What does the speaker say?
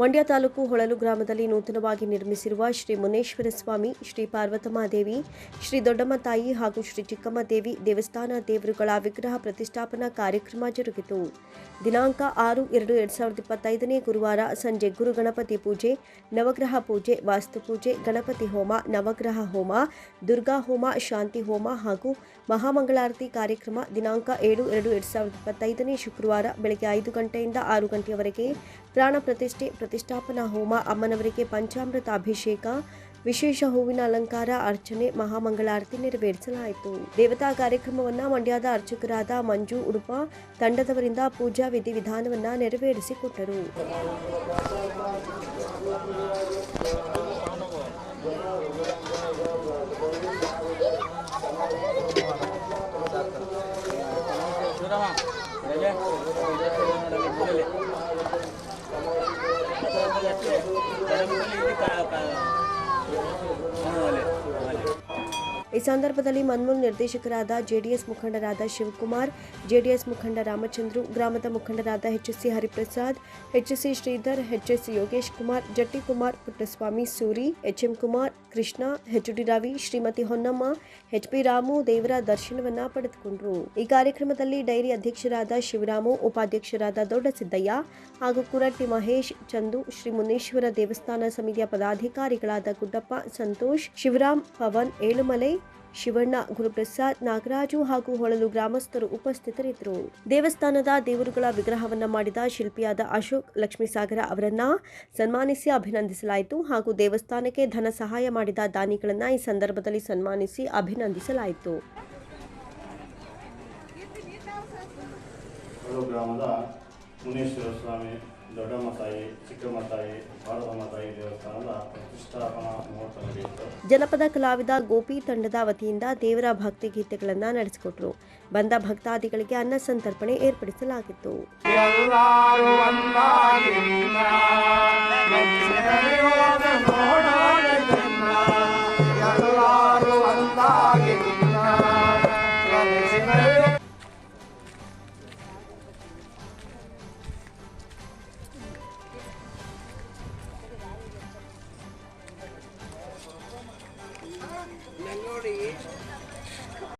ಮಂಡ್ಯ ತಾಲೂಕು ಹೊಳಲು ಗ್ರಾಮದಲ್ಲಿ ನೂತನವಾಗಿ ನಿರ್ಮಿಸಿರುವ ಶ್ರೀ ಮುನೇಶ್ವರ ಸ್ವಾಮಿ, ಶ್ರೀ ಪಾರ್ವತಮ್ಮ ದೇವಿ, ಶ್ರೀ ದೊಡ್ಡಮ್ಮ ತಾಯಿ ಹಾಗೂ ಶ್ರೀ ಚಿಕ್ಕಮ್ಮ ದೇವಿ ದೇವಸ್ಥಾನ ದೇವರುಗಳ ವಿಗ್ರಹ ಪ್ರತಿಷ್ಠಾಪನಾ ಕಾರ್ಯಕ್ರಮ ಜರುಗಿತು. ದಿನಾಂಕ ಆರು ಎರಡು ಎರಡು ಸಾವಿರದ ಇಪ್ಪತ್ತೈದನೇ ಗುರುವಾರ ಸಂಜೆ ಗುರು ಗಣಪತಿ ಪೂಜೆ, ನವಗ್ರಹ ಪೂಜೆ, ವಾಸ್ತು ಪೂಜೆ, ಗಣಪತಿ ಹೋಮ, ನವಗ್ರಹ ಹೋಮ, ದುರ್ಗಾ ಹೋಮ, ಶಾಂತಿ ಹೋಮ ಹಾಗೂ ಮಹಾಮಂಗಳಾರತಿ ಕಾರ್ಯಕ್ರಮ ದಿನಾಂಕ ಏಳು ಎರಡು ಎರಡು ಸಾವಿರದ ಇಪ್ಪತ್ತೈದನೇ ಶುಕ್ರವಾರ ಬೆಳಗ್ಗೆ ಐದು ಗಂಟೆಯಿಂದ ಆರು ಗಂಟೆಯವರೆಗೆ ಪ್ರಾಣ ಪ್ರತಿಷ್ಠೆ, ಪ್ರತಿಷ್ಠಾಪನಾ ಹೋಮ, ಅಮ್ಮನವರಿಗೆ ಪಂಚಾಮೃತ ಅಭಿಷೇಕ, ವಿಶೇಷ ಹೂವಿನ ಅಲಂಕಾರ, ಅರ್ಚನೆ, ಮಹಾಮಂಗಳಾರತಿ ನೆರವೇರಿಸಲಾಯಿತು. ದೇವತಾ ಕಾರ್ಯಕ್ರಮವನ್ನು ಮಂಡ್ಯದ ಅರ್ಚಕರಾದ ಮಂಜು ಉಡುಪ ತಂಡದವರಿಂದ ಪೂಜಾ ವಿಧಿ ವಿಧಾನವನ್ನ ನೆರವೇರಿಸಿಕೊಟ್ಟರು. ಈ ಸಂದರ್ಭದಲ್ಲಿ ಮನ್ಮೂಲ್ ನಿರ್ದೇಶಕರಾದ ಜೆಡಿಎಸ್ ಮುಖಂಡರಾದ ಶಿವಕುಮಾರ್, ಜೆಡಿಎಸ್ ಮುಖಂಡ ರಾಮಚಂದ್ರು, ಗ್ರಾಮದ ಮುಖಂಡರಾದ HSC Hariprasad HSC Sridhar HSC Yogesh Kumar Jatti Kumar Puttaswamy Suri HM Kumar Krishna HD Ravi, Shrimati Honnamma HP Ramu, ದೇವರ ದರ್ಶನವನ್ನ ಪಡೆದುಕೊಂಡರು. ಈ ಕಾರ್ಯಕ್ರಮದಲ್ಲಿ ಡೈರಿ ಅಧ್ಯಕ್ಷರಾದ ಶಿವರಾಮು, ಉಪಾಧ್ಯಕ್ಷರಾದ ದೊಡ್ಡ ಸಿದ್ದಯ್ಯ ಹಾಗೂ ಕುರಟ್ಟಿ ಮಹೇಶ್, ಚಂದು ಶ್ರೀ ಮುನೇಶ್ವರ ದೇವಸ್ಥಾನ ಸಮಿತಿಯ ಪದಾಧಿಕಾರಿಗಳಾದ ಗುಡ್ಡಪ್ಪ ಸಂತೋಷ್, ಶಿವರಾಮ್, ಪವನ್, ಏಳುಮಲೈ ಶಿವಣ್ಣ, ಗುರುಪ್ರಸಾದ್, ನಾಗರಾಜು ಹಾಗೂ ಹೊಳಲು ಗ್ರಾಮಸ್ಥರು ಉಪಸ್ಥಿತರಿದ್ದರು. ದೇವಸ್ಥಾನದ ದೇವರುಗಳ ವಿಗ್ರಹವನ್ನ ಮಾಡಿದ ಶಿಲ್ಪಿಯಾದ ಅಶೋಕ್ ಲಕ್ಷ್ಮೀಸಾಗರ ಅವರನ್ನ ಸನ್ಮಾನಿಸಿ ಅಭಿನಂದಿಸಲಾಯಿತು ಹಾಗೂ ದೇವಸ್ಥಾನಕ್ಕೆ ಧನ ಸಹಾಯ ಮಾಡಿದ ದಾನಿಗಳನ್ನ ಈ ಸಂದರ್ಭದಲ್ಲಿ ಸನ್ಮಾನಿಸಿ ಅಭಿನಂದಿಸಲಾಯಿತು. ಗ್ರಾಮದ ಮುನೇಶ್ವರ ಸ್ವಾಮಿ ದೊಡ್ಡಮ್ಮ ತಾಯಿ ಚಿಕ್ಕಮ್ಮ ತಾಯಿ ಭಾರತಮ್ಮ ತಾಯಿ ದೇವಸ್ಥಾನದ ಪ್ರತಿಷ್ಠಾಪನಾ ಮುಹೂರ್ತ ನಡೆಯಿತು. ಜನಪದ ಕಲಾವಿದ ಗೋಪಿ ತಂಡದ ವತಿಯಿಂದ ದೇವರ ಭಕ್ತಿ ಗೀತೆಗಳನ್ನು ನಡೆಸಿಕೊಟ್ರು. ಬಂದ ಭಕ್ತಾದಿಗಳಿಗೆ ಅನ್ನ ಸಂತರ್ಪಣೆ ಏರ್ಪಡಿಸಲಾಗಿತ್ತು.